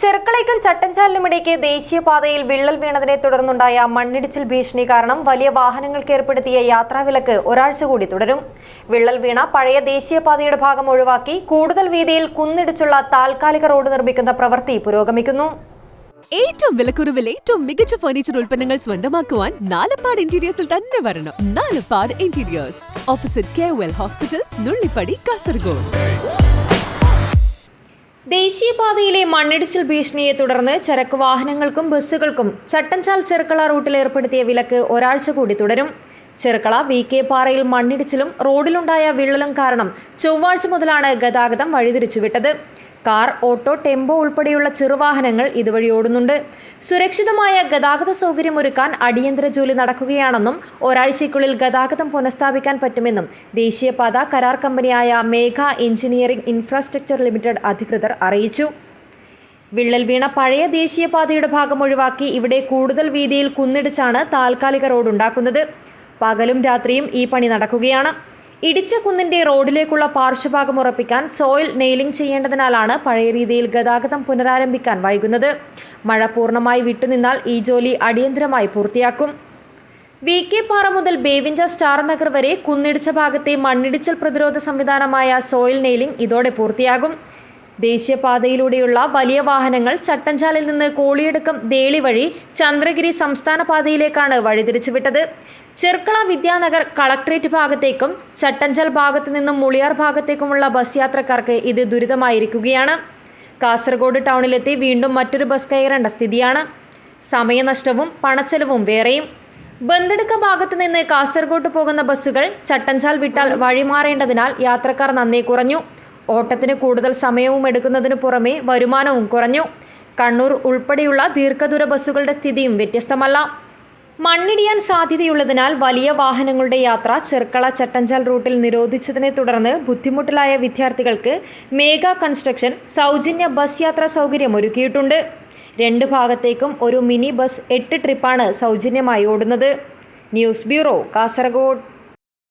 ചെറുക്കളയ്ക്കും ചട്ടഞ്ചാലിനുമിടയ്ക്ക് ദേശീയപാതയിൽ വിള്ളൽ വീണതിനെ തുടർന്നുണ്ടായ മണ്ണിടിച്ചിൽ ഭീഷണി കാരണം വലിയ വാഹനങ്ങൾക്ക് ഏർപ്പെടുത്തിയ യാത്രാവിലക്ക് ഒരാഴ്ച കൂടി തുടരും. വിള്ളൽ വീണ പഴയ ദേശീയപാതയുടെ ഭാഗം ഒഴിവാക്കി കൂടുതൽ വീതിയിൽ കുന്നിടിച്ചുള്ള താൽക്കാലിക റോഡ് നിർമ്മിക്കുന്ന പ്രവൃത്തി പുരോഗമിക്കുന്നു. ഏറ്റവും വിലക്കുറവിൽ ഏറ്റവും മികച്ച ഫർണിച്ചർ ഉൽപ്പന്നങ്ങൾ സ്വന്തമാക്കുവാൻ നാലപ്പാട് ഇന്റീരിയേഴ്സിൽ തന്നെ വരണം. Nalappad interiors opposite K hospital Nullippady Kasaragod ദേശീയപാതയിലെ മണ്ണിടിച്ചിൽ ഭീഷണിയെ തുടർന്ന് ചരക്ക് വാഹനങ്ങൾക്കും ബസ്സുകൾക്കും ചട്ടൻചാൽ ചെറുക്കള റൂട്ടിൽ ഏർപ്പെടുത്തിയ വിലക്ക് ഒരാഴ്ച കൂടി തുടരും. ചെറുക്കള വി കെ പാറയിൽ മണ്ണിടിച്ചിലും റോഡിലുണ്ടായ വിള്ളലും കാരണം ചൊവ്വാഴ്ച മുതലാണ് ഗതാഗതം വഴിതിരിച്ചുവിട്ടത്. കാർ ഓട്ടോ ടെമ്പോ ഉൾപ്പെടെയുള്ള ചെറുവാഹനങ്ങൾ ഇതുവഴി ഓടുന്നുണ്ട്. സുരക്ഷിതമായ ഗതാഗത സൗകര്യം ഒരുക്കാൻ അടിയന്തര ജോലി നടക്കുകയാണെന്നും ഒരാഴ്ചയ്ക്കുള്ളിൽ ഗതാഗതം പുനഃസ്ഥാപിക്കാൻ പറ്റുമെന്നും ദേശീയപാത കരാർ കമ്പനിയായ മേഘ എഞ്ചിനീയറിംഗ് ഇൻഫ്രാസ്ട്രക്ചർ ലിമിറ്റഡ് അധികൃതർ അറിയിച്ചു. വിള്ളൽ വീണ പഴയ ദേശീയപാതയുടെ ഭാഗം ഒഴിവാക്കി ഇവിടെ കൂടുതൽ വീതിയിൽ കുന്നിടിച്ചാണ് താൽക്കാലിക റോഡ് ഉണ്ടാക്കുന്നത് പകലും രാത്രിയും ഈ പണി നടക്കുകയാണ്. ഇടിച്ച കുന്നിന്റെ റോഡിലേക്കുള്ള പാർശ്വഭാഗം ഉറപ്പിക്കാൻ സോയിൽ നെയിലിംഗ് ചെയ്യേണ്ടതിനാലാണ് പഴയ രീതിയിൽ ഗതാഗതം പുനരാരംഭിക്കാൻ വൈകുന്നത്. മഴ പൂർണമായി വിട്ടുനിന്നാൽ ഈ ജോലി അടിയന്തരമായി പൂർത്തിയാക്കും. വി കെ പാറ മുതൽ ബേവിഞ്ച സ്റ്റാർ നഗർ വരെ കുന്നിടിച്ച ഭാഗത്തെ മണ്ണിടിച്ചൽ പ്രതിരോധ സംവിധാനമായ സോയിൽ നെയിലിംഗ് ഇതോടെ പൂർത്തിയാകും. ദേശീയപാതയിലൂടെയുള്ള വലിയ വാഹനങ്ങൾ ചട്ടഞ്ചാലിൽ നിന്ന് കോളിയടുക്കം ദേളി വഴി ചന്ദ്രഗിരി സംസ്ഥാന പാതയിലേക്കാണ് വഴിതിരിച്ചുവിട്ടത്. ചെർക്കള വിദ്യാനഗർ കളക്ട്രേറ്റ് ഭാഗത്തേക്കും ചട്ടഞ്ചൽ ഭാഗത്തു നിന്നും മുളിയാർ ഭാഗത്തേക്കുമുള്ള ബസ് യാത്രക്കാർക്ക് ഇത് ദുരിതമായിരിക്കുകയാണ്. കാസർഗോഡ് ടൗണിലെത്തി വീണ്ടും മറ്റൊരു ബസ് കയറേണ്ട സ്ഥിതിയാണ്. സമയനഷ്ടവും പണച്ചെലവും വേറെയും. ബന്തെടുക്ക ഭാഗത്തു നിന്ന് കാസർഗോഡ് പോകുന്ന ബസ്സുകൾ ചട്ടഞ്ചാൽ വിട്ടാൽ വഴിമാറേണ്ടതിനാൽ യാത്രക്കാർ നന്നേ കുറഞ്ഞു. ഓട്ടത്തിന് കൂടുതൽ സമയവും എടുക്കുന്നതിന് പുറമെ വരുമാനവും കുറഞ്ഞു. കണ്ണൂർ ഉൾപ്പെടെയുള്ള ദീർഘദൂര ബസ്സുകളുടെ സ്ഥിതിയും വ്യത്യസ്തമല്ല. മണ്ണിടിയാൻ സാധ്യതയുള്ളതിനാൽ വലിയ വാഹനങ്ങളുടെ യാത്ര ചെർക്കള ചട്ടഞ്ചാൽ റൂട്ടിൽ നിരോധിച്ചതിനെ തുടർന്ന് ബുദ്ധിമുട്ടിലായ വിദ്യാർത്ഥികൾക്ക് മേഘ കൺസ്ട്രക്ഷൻ സൗജന്യ ബസ് യാത്രാ സൗകര്യം ഒരുക്കിയിട്ടുണ്ട്. രണ്ട് ഭാഗത്തേക്കും ഒരു മിനി ബസ് എട്ട് ട്രിപ്പാണ് സൗജന്യമായി ഓടുന്നത്. News bureau Kasaragod.